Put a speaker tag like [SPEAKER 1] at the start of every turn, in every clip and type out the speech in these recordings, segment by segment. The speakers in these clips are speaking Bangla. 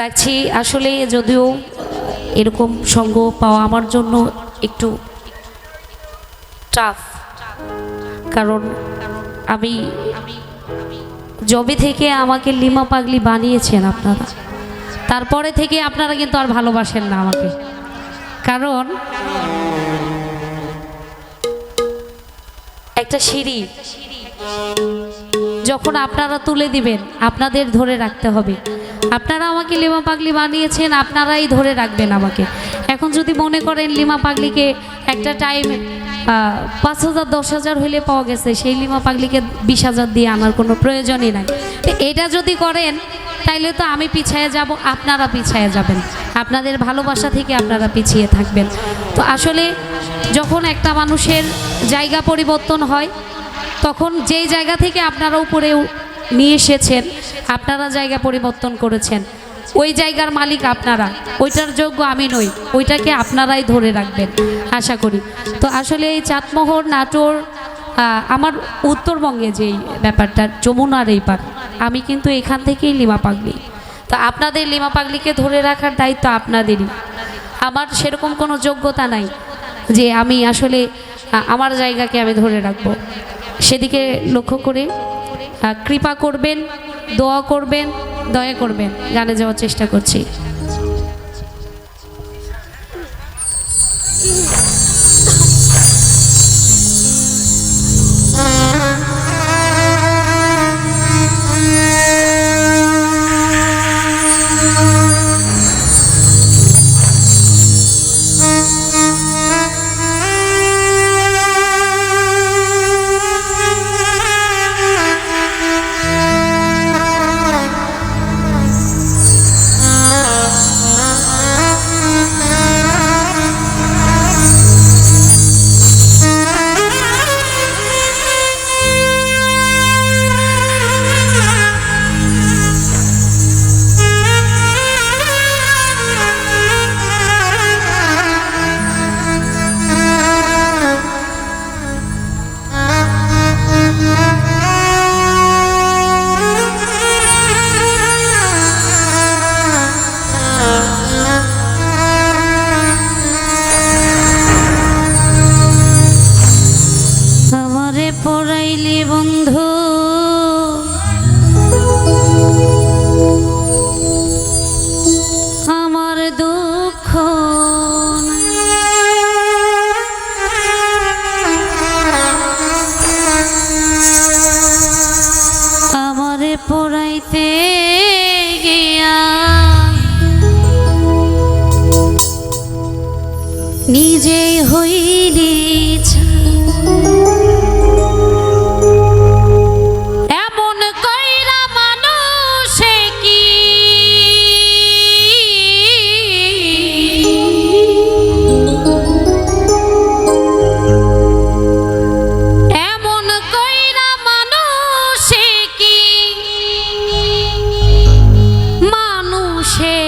[SPEAKER 1] রাখছি। আসলে যদিও এরকম সঙ্গ পাওয়া আমার জন্য একটু টাফ কারণ আমি জবে থেকে আমাকে লিমা পাগলি বানিয়েছেন আপনারা। তারপরে থেকে আপনারা কিন্তু আর ভালোবাসেন না আমাকে। কারণ একটা সিঁড়ি যখন আপনারা তুলে দিবেন, আপনাদের ধরে রাখতে হবে। আপনারা আমাকে লিমা পাগলি বানিয়েছেন, আপনারাই ধরে রাখবেন আমাকে। এখন যদি মনে করেন লিমা পাগলিকে একটা টাইম পাঁচ হাজার, দশ হাজার হইলে পাওয়া গেছে, সেই লিমা পাগলিকে বিশ হাজার দিয়ে আনার কোনো প্রয়োজনই নাই। এটা যদি করেন, তাইলে তো আমি পিছিয়ে যাব, আপনারা পিছিয়ে যাবেন। আপনাদের ভালোবাসা থেকে আপনারা পিছিয়ে থাকবেন। তো আসলে যখন একটা মানুষের জায়গা পরিবর্তন হয় তখন যেই জায়গা থেকে আপনারা উপরে নিয়ে এসেছেন, আপনারা জায়গা পরিবর্তন করেছেন। ওই জায়গার মালিক আপনারা। ওইটার যোগ্য আমি নই। ওইটাকে আপনারাই ধরে রাখবেন, আশা করি। তো আসলে এই চাঁদমোহর নাটোর আমার উত্তরবঙ্গে যেই ব্যাপারটা, যমুনার এই পার, আমি কিন্তু এখান থেকেই লিমা পাগলি তো আপনাদের লিমা পাগলিকে ধরে রাখার দায়িত্ব আপনাদেরই। আমার সেরকম কোনো যোগ্যতা নাই যে আমি আসলে আমার জায়গাকে আমি ধরে রাখব। সেদিকে লক্ষ্য করে কৃপা করবেন দোয়া করবেন দয়া করবেন গানে যাওয়ার চেষ্টা করছি।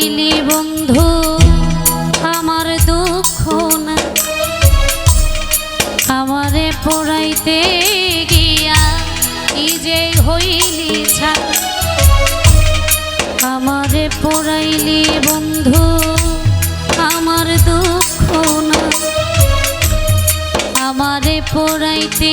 [SPEAKER 1] পড়াইলি বন্ধু, আমার দুঃখ না। আমারে পড়াইতে গিয়া হইলি ছাড়। আমারে পড়াইলি বন্ধু, আমার দুঃখ না। আমারে পড়াইতে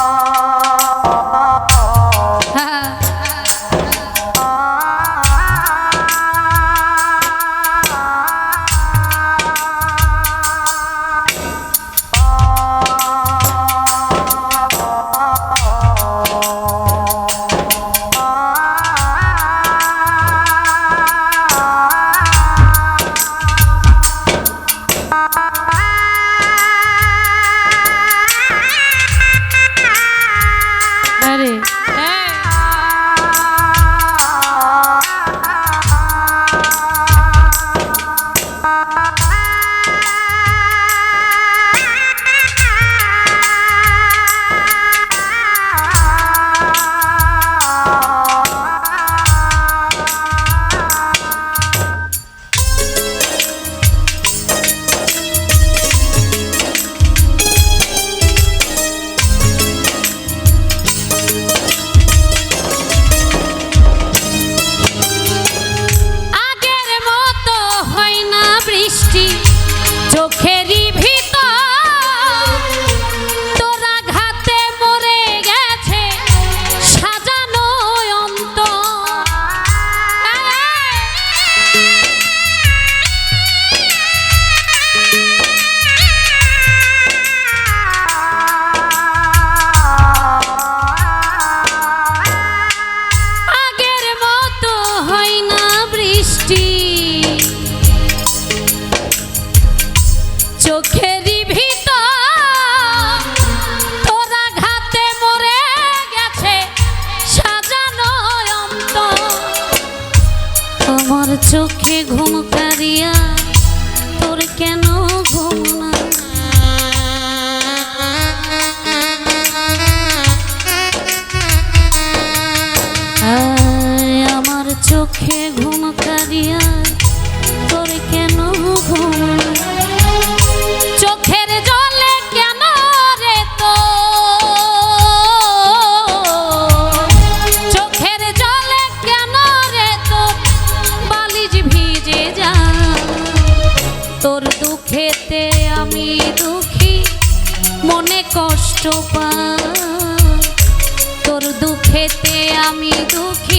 [SPEAKER 1] কষ্ট তোর দুঃখেতে আমি দুঃখী।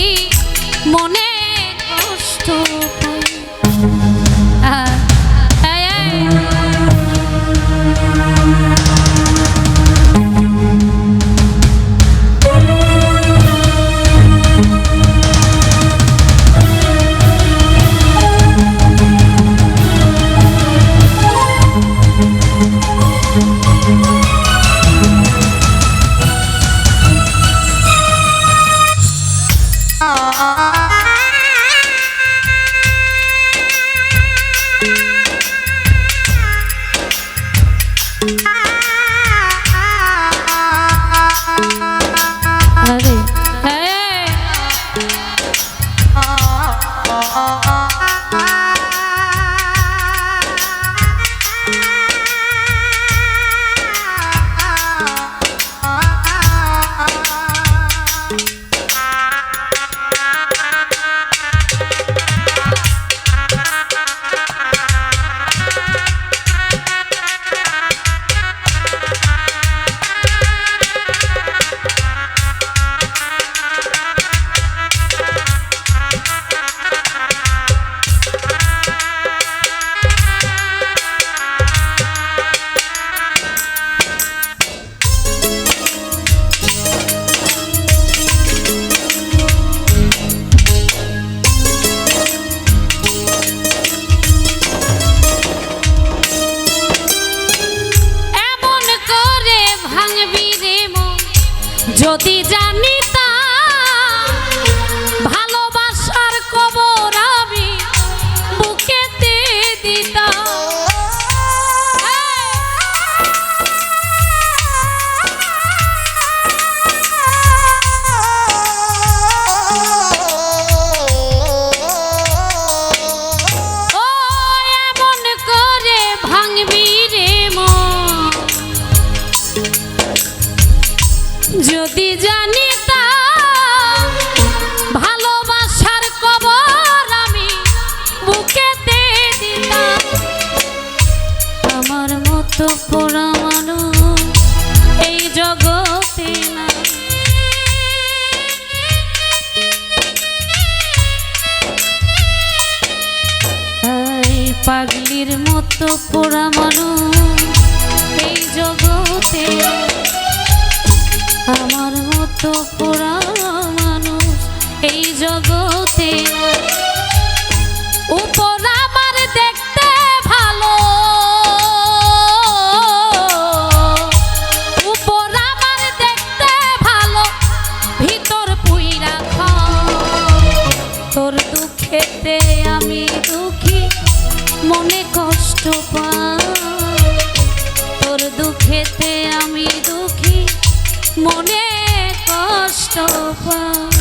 [SPEAKER 1] যদি জানি যদি জানি তা ভালোবাসার কবর আমি বুকেতে দিতাম। আমার মতো পোড়া মানুষ এই জগতে না পাগলির মতো পোড়া মানুষ এই জগতে আমার মনে কষ্ট পাই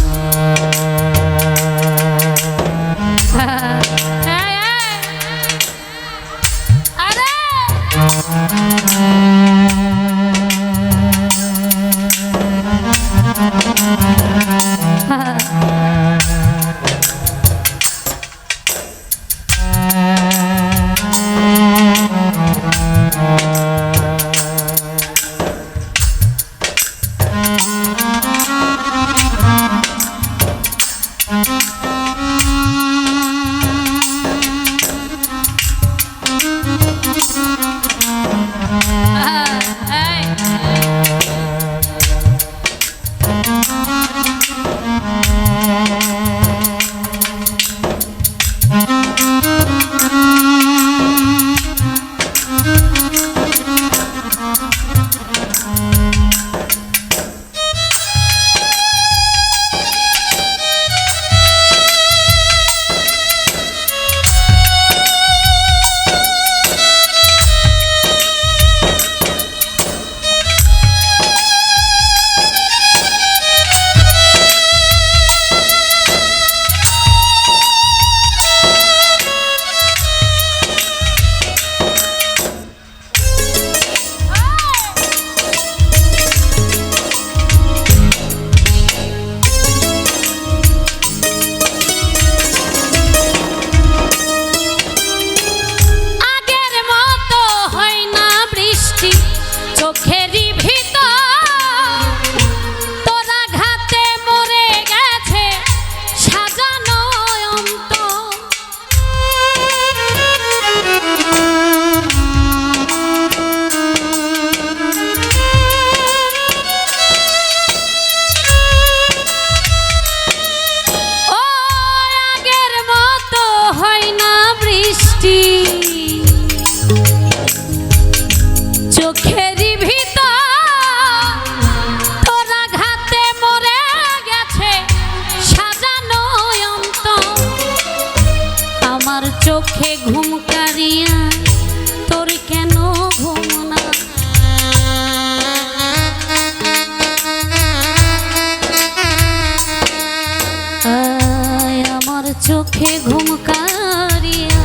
[SPEAKER 1] চোখে ঘুম কারিয়া,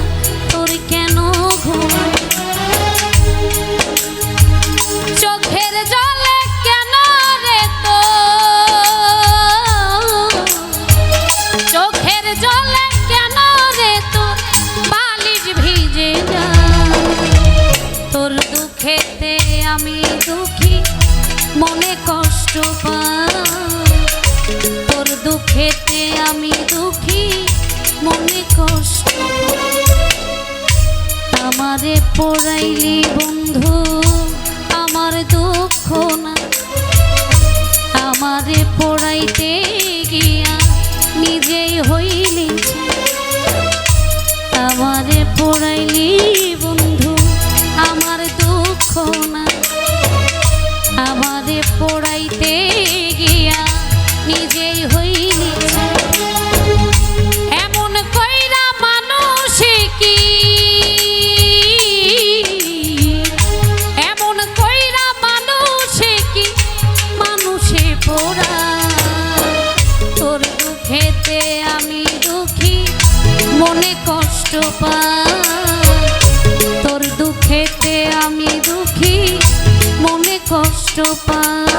[SPEAKER 1] তোর কেন ঘুম? চোখের জলে কেন রে তো চোখের জলে কেন রে তোর? বালিশ ভিজে না। তোর দুঃখেতে আমি দুঃখী, মনে কষ্ট পাই। তোর দুঃখেতে আমি পড়াইলি বন্ধু, আমার দুঃখ না। আমারে পড়াইতে গিয়া নিজেই হইলি। আমারে পড়াইলি বন্ধু, আমার দুঃখ না। আমারে পড়াইতে গিয়া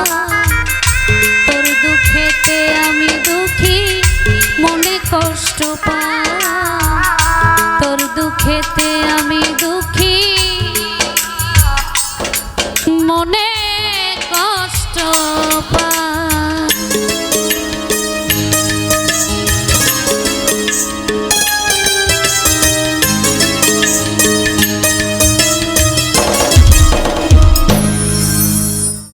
[SPEAKER 1] Oh,